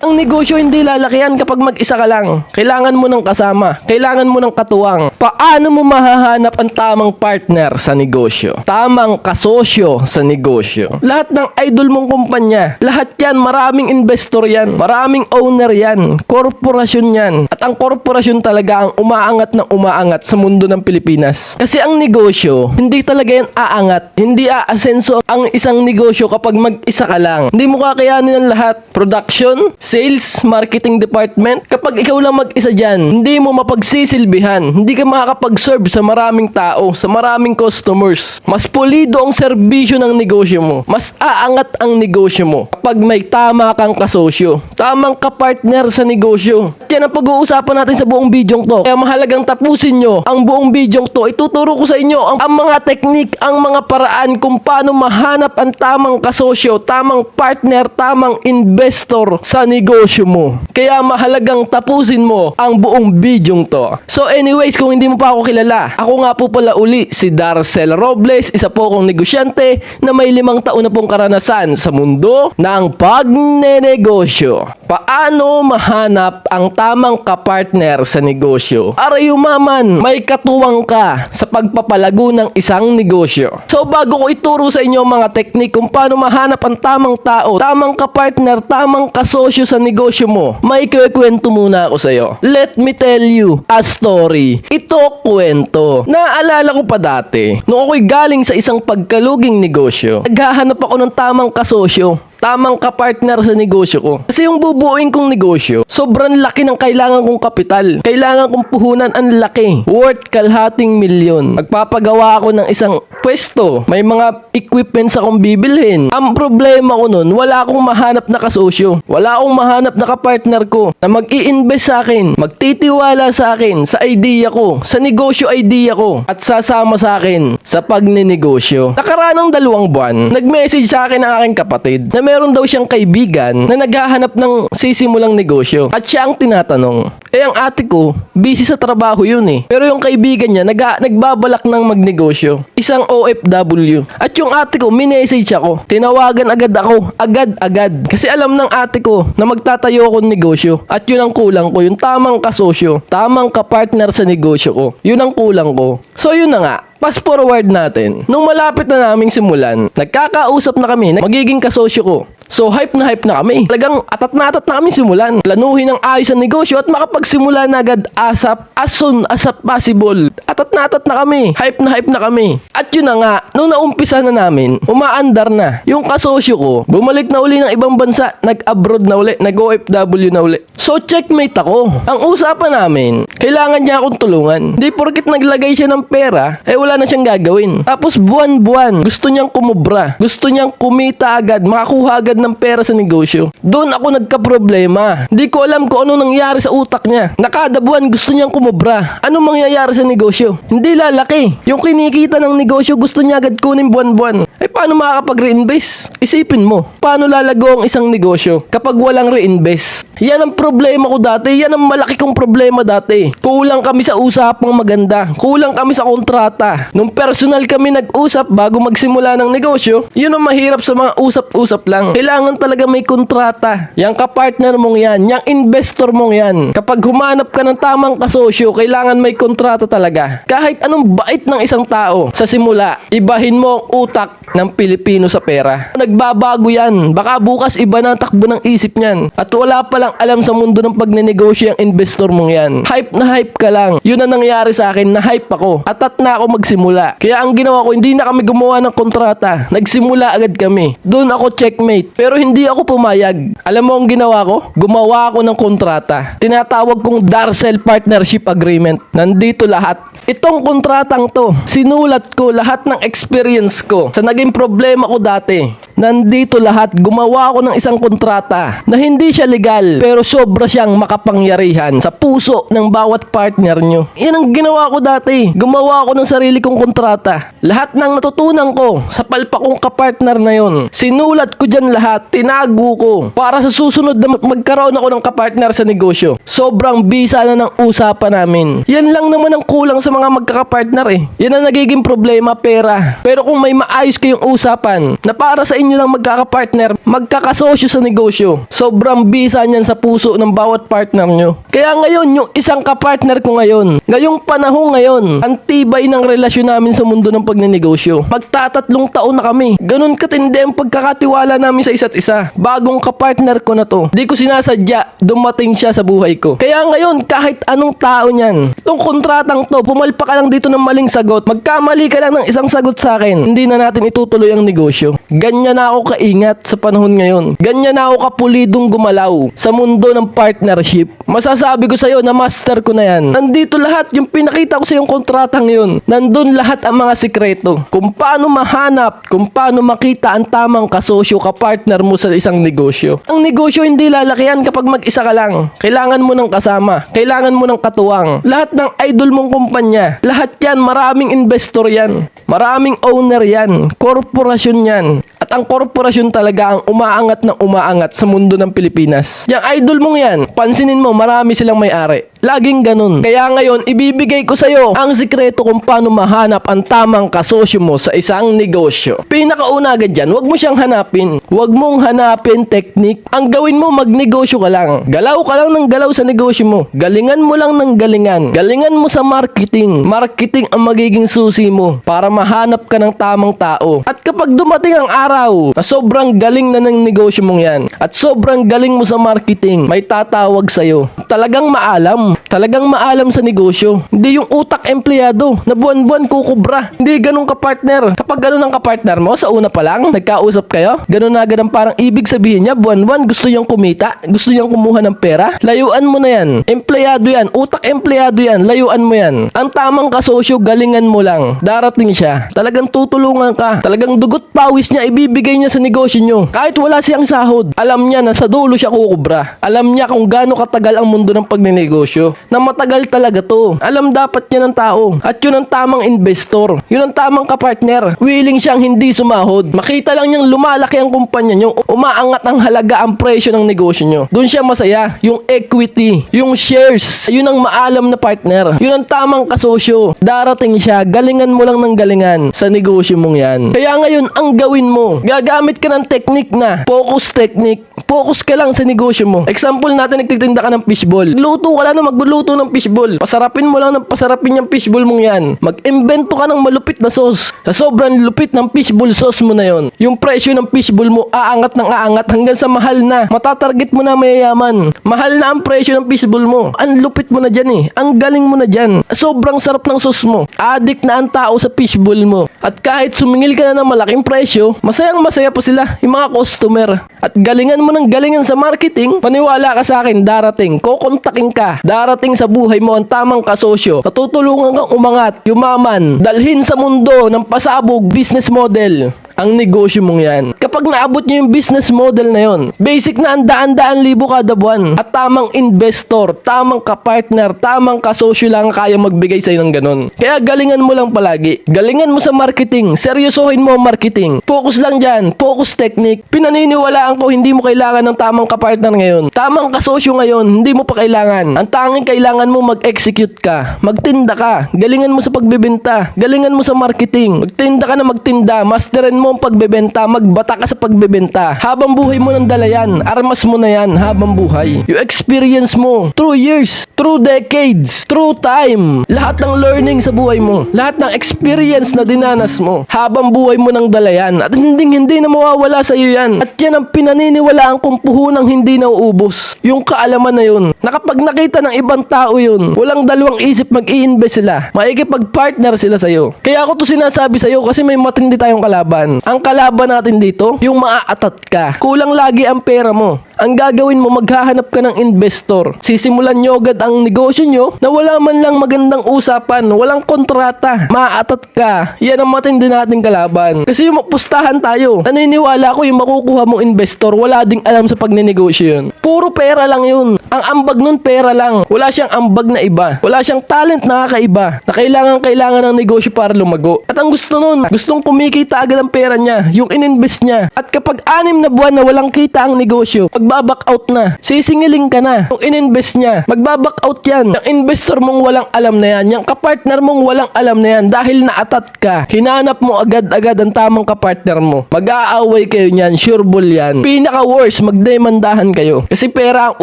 Ang negosyo hindi lalakihan kapag mag-isa ka lang. Kailangan mo ng kasama. Kailangan mo ng katuwang. Paano mo mahahanap ang tamang partner sa negosyo? Tamang kasosyo sa negosyo. Lahat ng idol mong kumpanya. Lahat yan, maraming investor yan. Maraming owner yan. Korporasyon yan. At ang korporasyon talaga ang umaangat ng umaangat sa mundo ng Pilipinas. Kasi ang negosyo, hindi talaga yan aangat. Hindi aasenso ang isang negosyo kapag mag-isa ka lang. Hindi mo kakayanin ang lahat. Production, sales, marketing department. Kapag ikaw lang mag-isa dyan, hindi mo mapagsisilbihan. Hindi ka makakapag-serve sa maraming tao, sa maraming customers. Mas pulido ang serbisyo ng negosyo mo. Mas aangat ang negosyo mo. Kapag may tama kang kasosyo. Tamang kapartner sa negosyo. At yan ang pag-uusapan natin sa buong bidyong to. Kaya mahalagang tapusin nyo ang buong bidyong to. Ituturo ko sa inyo ang, ang mga teknik, ang mga paraan kung paano mahanap ang tamang kasosyo, tamang partner, tamang investor sa negosyo mo. Kaya mahalagang tapusin mo ang buong bidyong to. So anyways, kung hindi mo pa ako kilala, ako nga po pala uli si Darcel Robles, isa po akong negosyante na may limang taon na pong karanasan sa mundo ng pagnenegosyo. Paano mahanap ang tamang kapartner sa negosyo? Aray umaman, may katuwang ka sa pagpapalago ng isang negosyo. So bago ko ituro sa inyo mga teknik kung paano mahanap ang tamang tao, tamang kapartner, tamang kasosyo sa negosyo mo, may kikwento muna ako sa iyo. Let me tell you a story. Ito kwento. Naalala ko pa dati, nung ako'y galing sa isang pagkaluging negosyo, naghahanap ako ng tamang kasosyo tamang kapartner sa negosyo ko. Kasi yung bubuuin kong negosyo, sobrang laki ng kailangan kong kapital. Kailangan kong puhunan ang laki. Worth kalhating milyon. Magpapagawa ako ng isang pwesto. May mga equipments akong bibilhin. Ang problema ko nun, wala akong mahanap na kasosyo. Wala akong mahanap na kapartner ko na mag invest sa akin, magtitiwala sa akin, sa idea ko, sa negosyo idea ko, at sasama sa akin sa pagnenegosyo. Nakaranang dalawang buwan, nag-message sa akin ang aking kapatid na meron daw siyang kaibigan na naghahanap ng sisimulang negosyo. At siya ang tinatanong. Eh ang ate ko, busy sa trabaho yun eh. Pero yung kaibigan niya, nag nagbabalak ng magnegosyo. Isang OFW. At yung ate ko, minessage ako. Tinawagan agad ako. Agad-agad. Kasi alam ng ate ko na magtatayo ako ng negosyo. At yun ang kulang ko. Yung tamang kasosyo. Tamang kapartner sa negosyo ko. Yun ang kulang ko. So yun na nga. Fast forward natin. Nung malapit na naming simulan, nagkakausap na kami, na magiging kasosyo ko. So hype na hype na kami. Talagang atat na atat na kami simulan. Planuhin ang ayos ang negosyo at makapagsimula na agad asap as soon as possible. Atat na atat na kami. Hype na hype na kami. At yun na nga, nung naumpisa na namin, umaandar na. Yung kasosyo ko, bumalik na uli ng ibang bansa, nag-abroad na uli, nag-OFW na uli. So checkmate ako. Ang usapan namin, kailangan niya akong tulungan. Di porkit naglagay siya ng pera, eh wala na siyang gagawin. Tapos buwan-buwan, gusto niyang kumubra. Gusto niyang kumita agad, makakuha agad ng pera sa negosyo. Doon ako nagka-problema. Di ko alam kung ano nangyari sa utak niya. Nakada buwan gusto niyang kumubra. Ano mangyayari sa negosyo? Hindi lalaki. Yung kinikita ng negosyo gusto niya agad kunin buwan-buwan. Eh paano makakapag-reinvest? Isipin mo, paano lalago ang isang negosyo kapag walang reinvest? Yan ang problema ko dati. Yan ang malaki kong problema dati. Kulang kami sa usapang maganda. Kulang kami sa kontrata. Nung personal kami nag-usap bago magsimula ng negosyo, yun ang mahirap sa mga usap-usap lang. Kailangan talaga may kontrata. Yang kapartner mong yan, yang investor mong yan. Kapag humanap ka ng tamang kasosyo, kailangan may kontrata talaga. Kahit anong bait ng isang tao sa simula, ibahin mo ang utak ng Pilipino sa pera. Nagbabago yan. Baka bukas iba na ang takbo ng isip niyan. At wala palang alam sa mundo ng pagnenegosyo ang investor mong yan. Hype na hype ka lang. Yun ang nangyari sa akin, na hype ako. Atat na ako magsimula. Kaya ang ginawa ko, hindi na kami gumawa ng kontrata. Nagsimula agad kami. Doon ako checkmate. Pero hindi ako pumayag. Alam mo ang ginawa ko? Gumawa ako ng kontrata. Tinatawag kong Darcel Partnership Agreement. Nandito lahat. Itong kontratang to, sinulat ko lahat ng experience ko sa naging problema ko dati. Nandito lahat, gumawa ako ng isang kontrata na hindi siya legal pero sobra siyang makapangyarihan sa puso ng bawat partner nyo. Yan ang ginawa ko dati. Gumawa ako ng sarili kong kontrata. Lahat ng natutunan ko sa palpa kong kapartner na yon, sinulat ko dyan lahat, tinago ko para sa susunod na magkaroon ako ng kapartner sa negosyo. Sobrang bisa na ng usapan namin. Yan lang naman ang kulang sa mga magkakapartner eh. Yan ang nagiging problema, pera. Pero kung may maayos kayong usapan na para sa inyo nyo lang magkakapartner, magkakasosyo sa negosyo. Sobrang bisa niyan sa puso ng bawat partner nyo. Kaya ngayon, yung isang kapartner ko ngayon, ngayong panahon ngayon, ang tibay ng relasyon namin sa mundo ng pagnenegosyo. Magtatatlong taon na kami. Ganun katindi ang pagkakatiwala namin sa isa't isa. Bagong kapartner ko na to. Di ko sinasadya, dumating siya sa buhay ko. Kaya ngayon, kahit anong tao niyan, tong kontratang to, pumalpa ka lang dito ng maling sagot, magkamali ka lang ng isang sagot sa akin, hindi na natin itutuloy ang negosyo. Ganyan na ako kaingat sa panahon ngayon. Ganyan na ako kapulidong gumalaw sa mundo ng partnership. Masasabi ko sa'yo na master ko na yan. Nandito lahat yung pinakita ko sa yung kontratang yun. Nandun lahat ang mga sikreto. Kung paano mahanap, kung paano makita ang tamang kasosyo, kapartner mo sa isang negosyo. Ang negosyo hindi lalakihan kapag mag-isa ka lang. Kailangan mo ng kasama. Kailangan mo ng katuwang. Lahat ng idol mong kumpanya. Lahat yan, maraming investor yan. Maraming owner yan. Korporasyon yan. At ang korporasyon talaga ang umaangat na umaangat sa mundo ng Pilipinas. Yung idol mong yan, pansinin mo, marami silang may-ari. Laging ganun. Kaya ngayon, ibibigay ko sa'yo ang sikreto kung paano mahanap ang tamang kasosyo mo sa isang negosyo. Pinakauna agad dyan, huwag mo siyang hanapin. Huwag mong hanapin technique. Ang gawin mo, magnegosyo ka lang. Galaw ka lang ng galaw sa negosyo mo. Galingan mo lang ng galingan. Galingan mo sa marketing. Marketing ang magiging susi mo para mahanap ka ng tamang tao. At kapag dumating ang araw na sobrang galing na ng negosyo mong yan at sobrang galing mo sa marketing, may tatawag sa'yo. Talagang maalam. Talagang maalam sa negosyo. Hindi yung utak empleyado na buwan-buwan kukubra. Hindi ganun ka-partner. Kapag ganun ang ka-partner mo, sa una pa lang, nagkausap kayo, ganun na agad ang parang ibig sabihin niya, buwan-buwan gusto niyang kumita, gusto niyang kumuha ng pera, layuan mo na yan. Empleyado yan, utak empleyado yan, layuan mo yan. Ang tamang kasosyo, galingan mo lang. Darating siya. Talagang tutulungan ka. Talagang dugot pawis niya, ibibigay niya sa negosyo niyo. Kahit wala siyang sahod, alam niya na sa dulo siya kukubra. Alam niya kung gaano katagal ang mundo ng pagnenegosyo. Na matagal talaga to. Alam dapat niya ng tao. At yun ang tamang investor. Yun ang tamang kapartner. Willing siyang hindi sumahod. Makita lang niyang lumalaki ang kumpanya niyo. Umaangat ang halaga ang presyo ng negosyo niyo. Doon siya masaya. Yung equity, yung shares, yun ang maalam na partner. Yun ang tamang kasosyo. Darating siya, galingan mo lang ng galingan sa negosyo mong yan. Kaya ngayon, ang gawin mo, gagamit ka ng technique na focus technique. Focus ka lang sa negosyo mo. Example natin, nagtitinda ka ng fishball. Luto ka lang na magluluto ng fishball. Pasarapin mo lang ng pasarapin yung fishball mong yan. Mag-invento ka ng malupit na sauce. Sa sobrang lupit ng fishball sauce mo na yon. Yung presyo ng fishball mo aangat ng aangat hanggang sa mahal na. Matatarget mo na mayayaman. Mahal na ang presyo ng fishball mo. Ang lupit mo na dyan eh. Ang galing mo na dyan. Sobrang sarap ng sauce mo. Addict na ang tao sa fishball mo. At kahit sumingil ka na ng malaking presyo, masayang masaya pa sila, yung mga customer. At galingan mo ng galingan sa marketing, paniwala ka sa akin, darating, kukontakin ka, darating sa buhay mo ang tamang kasosyo, natutulungan kang umangat, yumaman, dalhin sa mundo ng pasabog business model ang negosyo mong yan. Kapag naabot nyo yung business model na yon, basic na ang daan-daan libo kada buwan. At tamang investor, tamang kapartner, tamang kasosyo lang kaya magbigay sa'yo ng ganun. Kaya galingan mo lang palagi. Galingan mo sa marketing. Seryosohin mo ang marketing. Focus lang dyan. Focus technique. Pinaniniwalaan ko hindi mo kailangan ng tamang kapartner ngayon. Tamang kasosyo ngayon, hindi mo pa kailangan. Ang tanging kailangan mo mag-execute ka. Magtinda ka. Galingan mo sa pagbebenta. Galingan mo sa marketing. Magtinda ka na magtinda. Masterin mo ang pagbebenta. Magbata ka sa pagbebenta. Habang buhay mo ng dala yan. Armas mo na yan habang buhay. Yung experience mo. Through years. Through decades. Through time. Lahat ng learning sa buhay mo. Lahat ng experience na dinanas mo. Habang buhay mo ng dala yan. At hindi hindi na mawawala sa iyo yan. At yan ang pinaniniwalaan kong puhunang hindi nauubos. Yung kaalaman na yun. Na kapag nakita ng ibang tao yun, walang dalawang isip mag-i-invest sila. Maikipag-partner sila sa'yo. Kaya ako to sinasabi sa'yo kasi may matindi tayong kalaban. Ang kalaban natin dito, yung maaatat ka. Kulang lagi ang pera mo. Ang gagawin mo, maghahanap ka ng investor. Sisimulan nyo agad ang negosyo nyo na wala man lang magandang usapan, walang kontrata. Maaatat ka. Yan ang matindi nating kalaban. Kasi yung pustahan tayo, naniniwala ko yung makukuha mong investor, wala ding alam sa pagnenegosyo yun. Puro pera lang yun. Ang ambag nun, pera lang. Wala siyang ambag na iba. Wala siyang talent na kakaiba na kailangan kailangan ng negosyo para lumago. At ang gusto nun, gustong kumikita agad ang pera niya, yung ininvest niya. At kapag anim na buwan na walang kita ang negosyo, pag magbaback out na. Sisingiling ka na. Kung ininvest niya, magbaback out yan. Yung investor mong walang alam na yan, yung kapartner mong walang alam na yan dahil naatat ka. Hinanap mo agad-agad ang tamang kapartner mo. Mag-aaway kayo niyan, sure bull yan. Pinaka worst, magdemandahan kayo. Kasi pera ang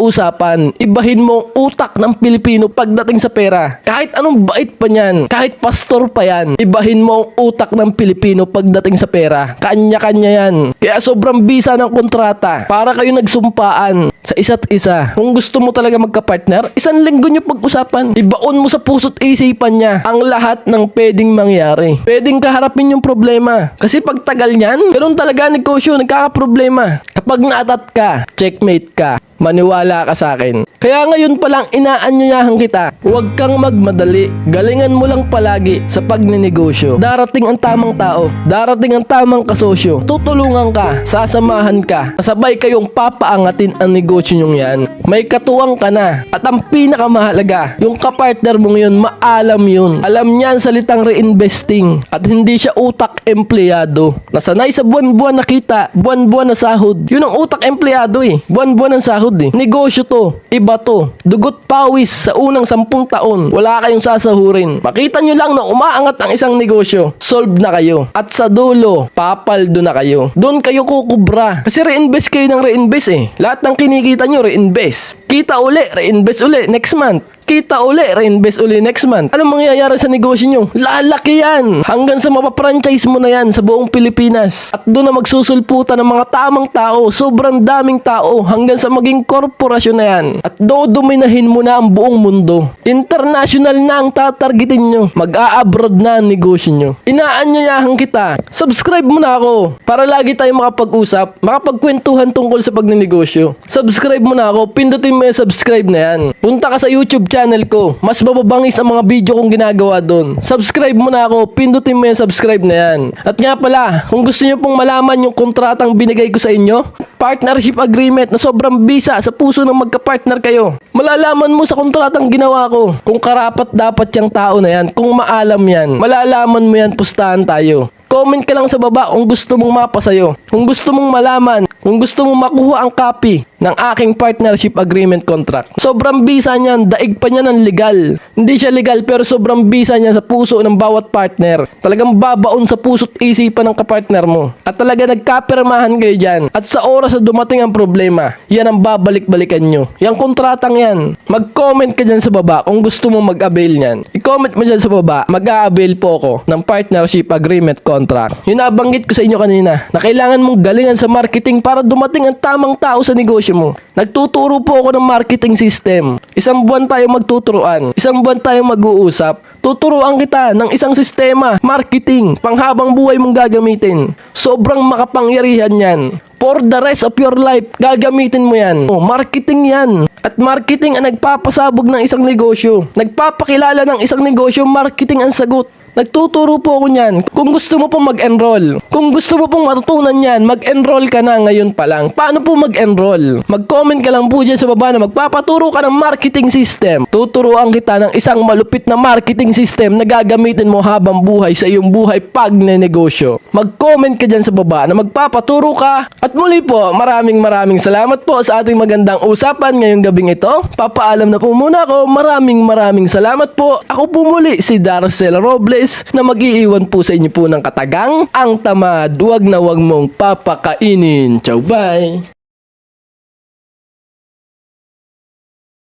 usapan. Ibahin mo utak ng Pilipino pagdating sa pera. Kahit anong bait pa niyan, kahit pastor pa yan, ibahin mo ang utak ng Pilipino pagdating sa pera. Kanya-kanya yan. Kaya sobrang bisa ng kontrata. Para kayo nagsumpaan sa isa't isa. Kung gusto mo talaga magka-partner, isang linggo nyo pag-usapan. Ibaon mo sa puso't isipan niya ang lahat ng pwedeng mangyari. Pwedeng kaharapin yung problema. Kasi pag tagal niyan, ganun talaga negosyo, nagkakaproblema. Kapag naatat ka, checkmate ka, maniwala ka sa akin. Kaya ngayon pa lang inaanyayahan kita. Huwag kang magmadali. Galingan mo lang palagi sa pagninegosyo. Darating ang tamang tao. Darating ang tamang kasosyo. Tutulungan ka. Sasamahan ka. Sabay kayong papaangatin ang negosyo nyong yan. May katuwang ka na. At ang pinakamahalaga, yung kapartner mong yun, maalam yun. Alam niya ang salitang reinvesting. At hindi siya utak empleyado. Nasanay sa buwan-buwan na kita, buwan-buwan na sahod. Yun ang utak empleyado eh. Buwan-buwan ang sahod eh. Negosyo to. Iba to. Dugot pawis sa unang sampung taon. Wala kayong sasahurin. Makita nyo lang na umaangat ang isang negosyo. Solve na kayo. At sa dulo, papaldo na kayo. Doon kayo kukubra. Kasi reinvest kayo ng reinvest eh. Lahat ng kinikita nyo, reinvest. Kita uli, reinvest uli next month. Kita uli, reinvest uli next month. Anong mangyayari sa negosyo nyo? Lalaki yan. Hanggang sa mapapranchise mo na yan sa buong Pilipinas. At doon na magsusulputan ng mga tamang tao. Sobrang daming tao. Hanggang sa maging korporasyon na yan. At dodominahin mo na ang buong mundo. International na ang tatargetin nyo. Mag-a-abroad na ang negosyo nyo. Inaanyayahan kita. Subscribe mo na ako. Para lagi tayo makapag-usap. Makapagkwentuhan tungkol sa pagninegosyo. Subscribe mo na ako. Pindutin mo yung subscribe na yan. Punta ka sa YouTube channel ko. Mas mababangis ang mga video kong ginagawa doon. Subscribe mo na ako. Pindutin mo yung subscribe na yan. At nga pala, kung gusto nyo pong malaman yung kontratang binigay ko sa inyo, partnership agreement na sobrang bisa sa puso ng magka-partner kayo. Malalaman mo sa kontratang ginawa ko kung karapat dapat yung tao na yan, kung maalam yan. Malalaman mo yan, pustahan tayo. Comment ka lang sa baba kung gusto mong mapa sa'yo. Kung gusto mong malaman, kung gusto mong makuha ang copy ng aking partnership agreement contract. Sobrang bisa niyan, daig pa niya ng legal. Hindi siya legal pero sobrang bisa niya sa puso ng bawat partner. Talagang babaon sa puso't isipan ng kapartner mo. At talaga nagkapirmahan kayo dyan. At sa oras na dumating ang problema, yan ang babalik-balikan nyo. Yang kontratang yan. Mag-comment ka dyan sa baba kung gusto mo mag-avail niyan. I-comment mo dyan sa baba, mag-a-avail po ako ng partnership agreement contract. Yun nabanggit ko sa inyo kanina na kailangan mong galingan sa marketing para dumating ang tamang tao sa negosyo mo. Nagtuturo po ako ng marketing system. Isang buwan tayo magtuturuan. Isang buwan tayo mag-uusap. Tuturuan kita ng isang sistema, marketing, panghabang buhay mong gagamitin. Sobrang makapangyarihan yan. For the rest of your life, gagamitin mo yan. Oh, marketing yan. At marketing ang nagpapasabog ng isang negosyo. Nagpapakilala ng isang negosyo, marketing ang sagot. Nagtuturo po ako niyan. Kung gusto mo pong mag-enroll, kung gusto mo pong matutunan yan, mag-enroll ka na ngayon pa lang. Paano po mag-enroll? Mag-comment ka lang po dyan sa baba na magpapaturo ka ng marketing system. Tuturuan kita ng isang malupit na marketing system na gagamitin mo habang buhay sa iyong buhay pag negosyo. Mag-comment ka dyan sa baba na magpapaturo ka. At muli po, maraming maraming salamat po sa ating magandang usapan ngayong gabing ito. Papaalam na po muna ako. Maraming maraming salamat po. Ako po muli si Darcel Robles na mag-iiwan po sa inyo po ng katagang ang tamad. Huwag na huwag mong papakainin. Ciao, bye!